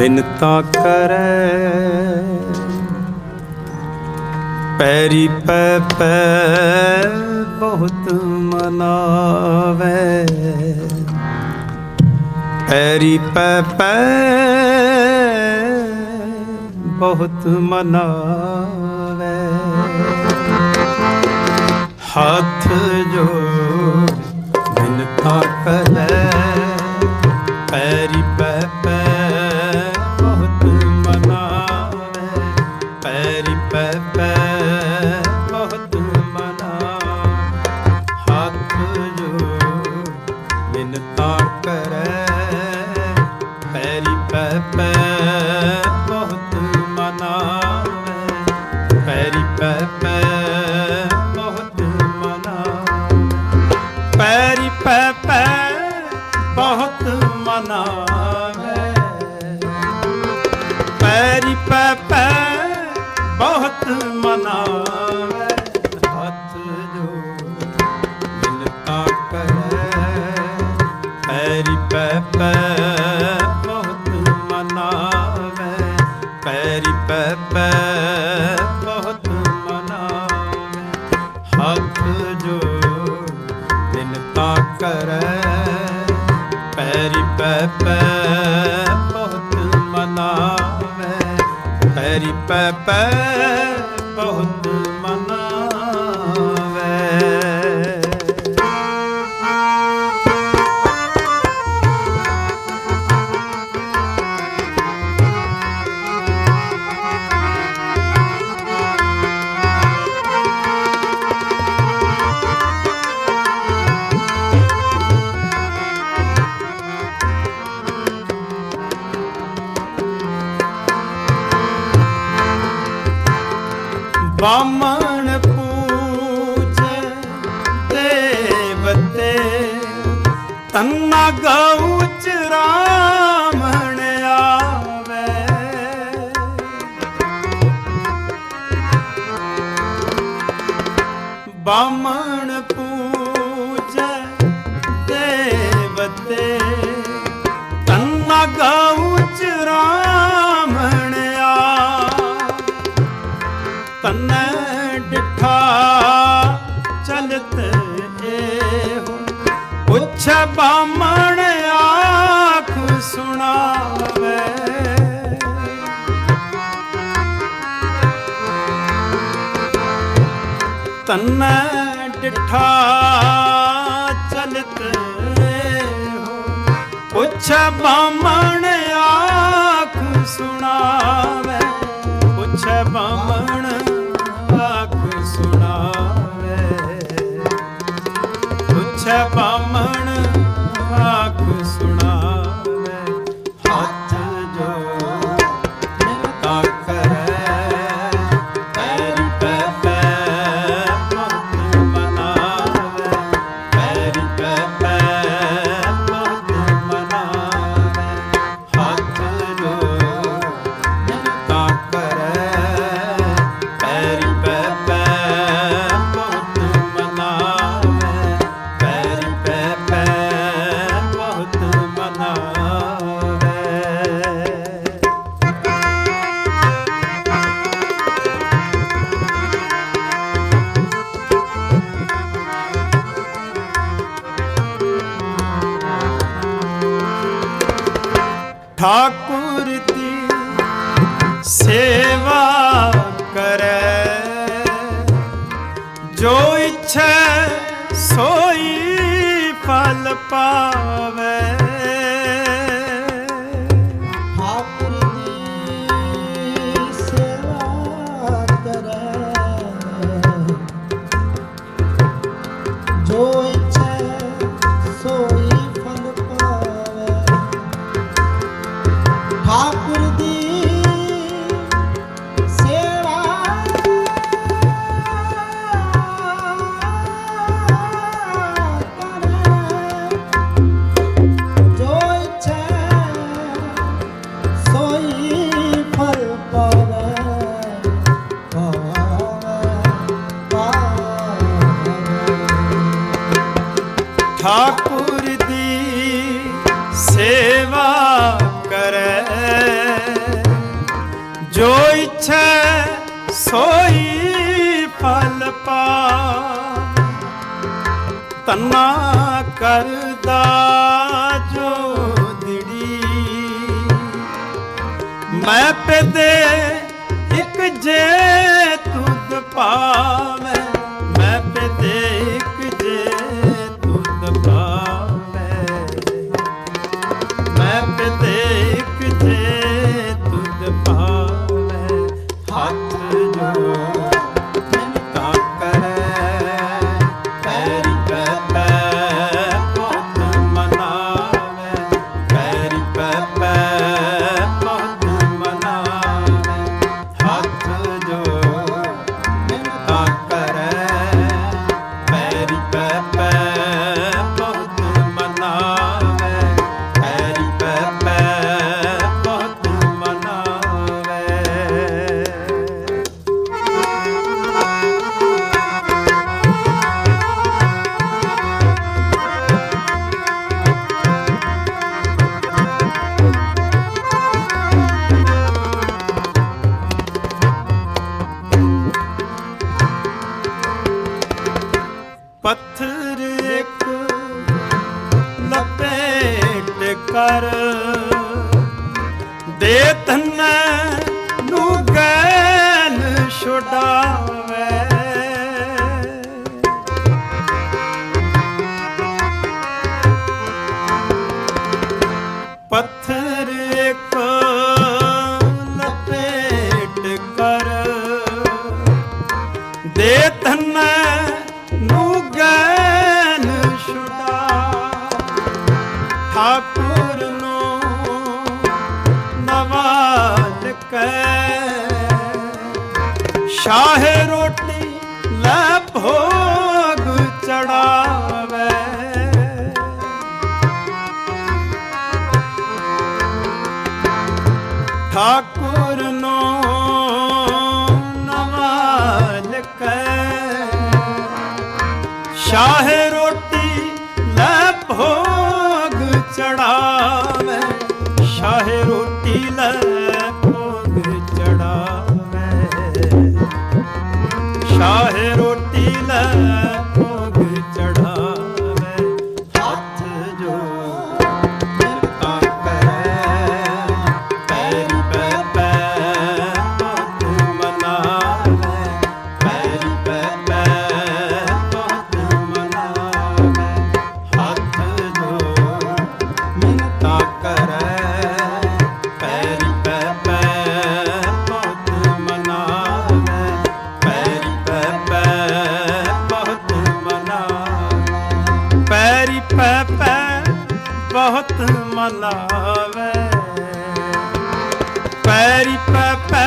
ਬਿਨਤਾ ਕਰੈ। ਪੈਰੀ ਪੈ ਪੈ ਬਹੁਤ ਮਨਾਵੇ। ਪੈਰੀ ਪੈ ਪੈ ਬਹੁਤ ਮਨਾਵੇ। ਹੱਥ ਜੋ ਬਿਨਤਾ ਕਰੈ। ਪੈਰੀ man. ਪੈਰੀ ਪੈ ਪੈ ਬਹੁਤ ਬਾਮਣ ਪੂਛੇ ਤੰਨਾ ਗਉ ਚਰਾਮਣ ਆਵੇ। ਬਾਮਣ ਪੂ ਤਨੈ ਡਿਠਾ। ਚਲਤ ਪੁੱਛ ਬਾਮਣ ਆਖ ਸੁਣਾਵੇ। ਤਨੈ ਚਲਤ ਪੁੱਛ ਬਾਮਣ जपम ਠਾਕੁਰ ਦੀ ਸੇਵਾ ਕਰੈ ਜੋ ਇੱਛੈ ਸੋਈ ਫਲ ਪਾ ਤੰਨਾ ਕਰਦਾ ਜੋ ਦਿੜੀ। ਮੈਂ ਪੇ ਦੇ ਇੱਕ ਜੇ ਤੁਧ ਪਾ ਸ਼ਾਹ ਰੋਟੀ ਲੈ ਭੋਗ ਚੜਾਵੇ। ਠਾਕੁਰ ਨੂੰ ਨਵਾਲ ਕੈ ਸ਼ਾਹ ਰੋਟੀ ਲੈ ਭੋਗ ਚੜਾਵੇ। ਸ਼ਾਹ Paripapá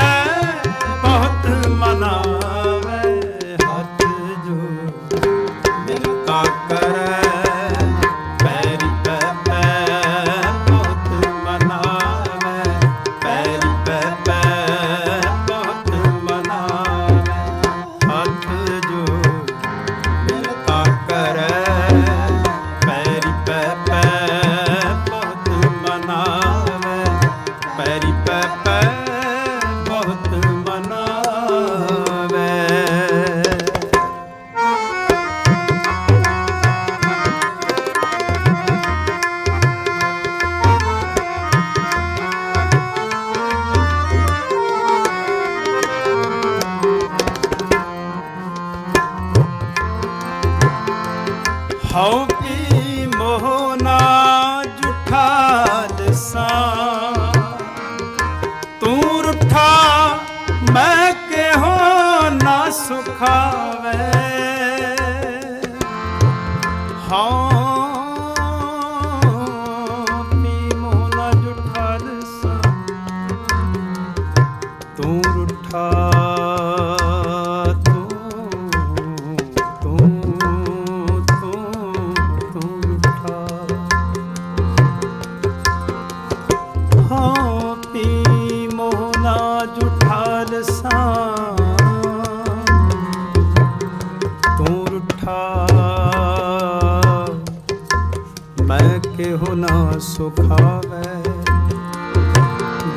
ਨਾ ਸੁਖਾਵੇ।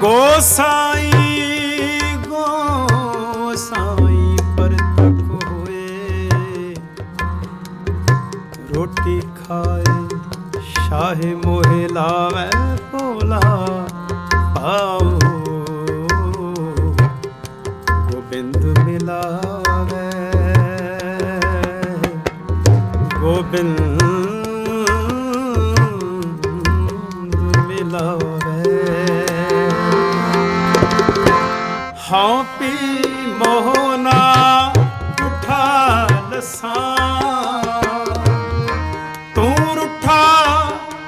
ਗੋਸਾਈ ਗੋਸਾਈ ਪਰਤਕ ਹੋਏ। ਰੋਟੀ ਖਾਏ, ਸ਼ਾਹੇ ਮੋਹੇ ਲਾਵੇ ਭੋਲਾ ਭਾਉ। ਗੋਬਿੰਦ ਮਿਲਾਵੇ। ਗੋਬਿੰਦ ਹਾਂ ਪੀ ਮੋਹਨਾ ਉਠਾ ਲਸਾਂ। ਤੂੰ ਰੁਠਾ,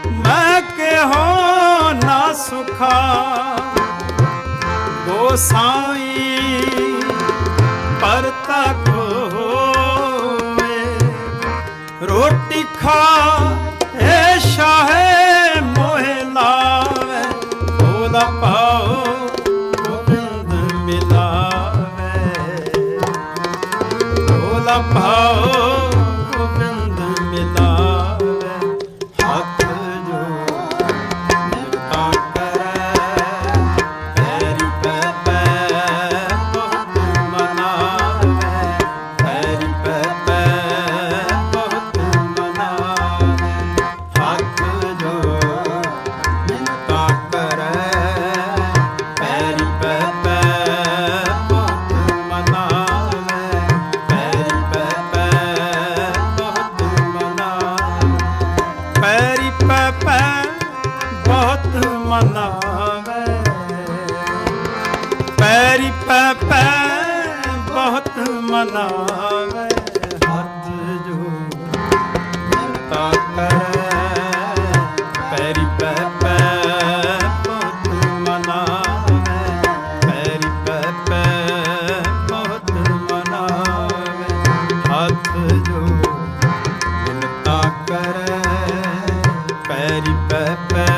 ਮੈਂ ਕਿਹੋ ਨਾ ਸੁਖਾ। ਗੋਸਾਈ ਪਰਤਾ ਕੋਏ ਰੋਟੀ ਖਾ ਮਿਲਾਵੇ। ਉਹਦਾ ਪਾਓ। ਹੱਥ ਜੋੜ ਤਾਂ ਕਰੇ ਪੈਰੀ ਪੈ ਪੈ ਬਹੁਤ ਮਨਾਵੇ ਹੱਥ ਜੋੜ ਤਾਂ ਕਰੇ ਪੈਰੀ ਪੈ ਪੈ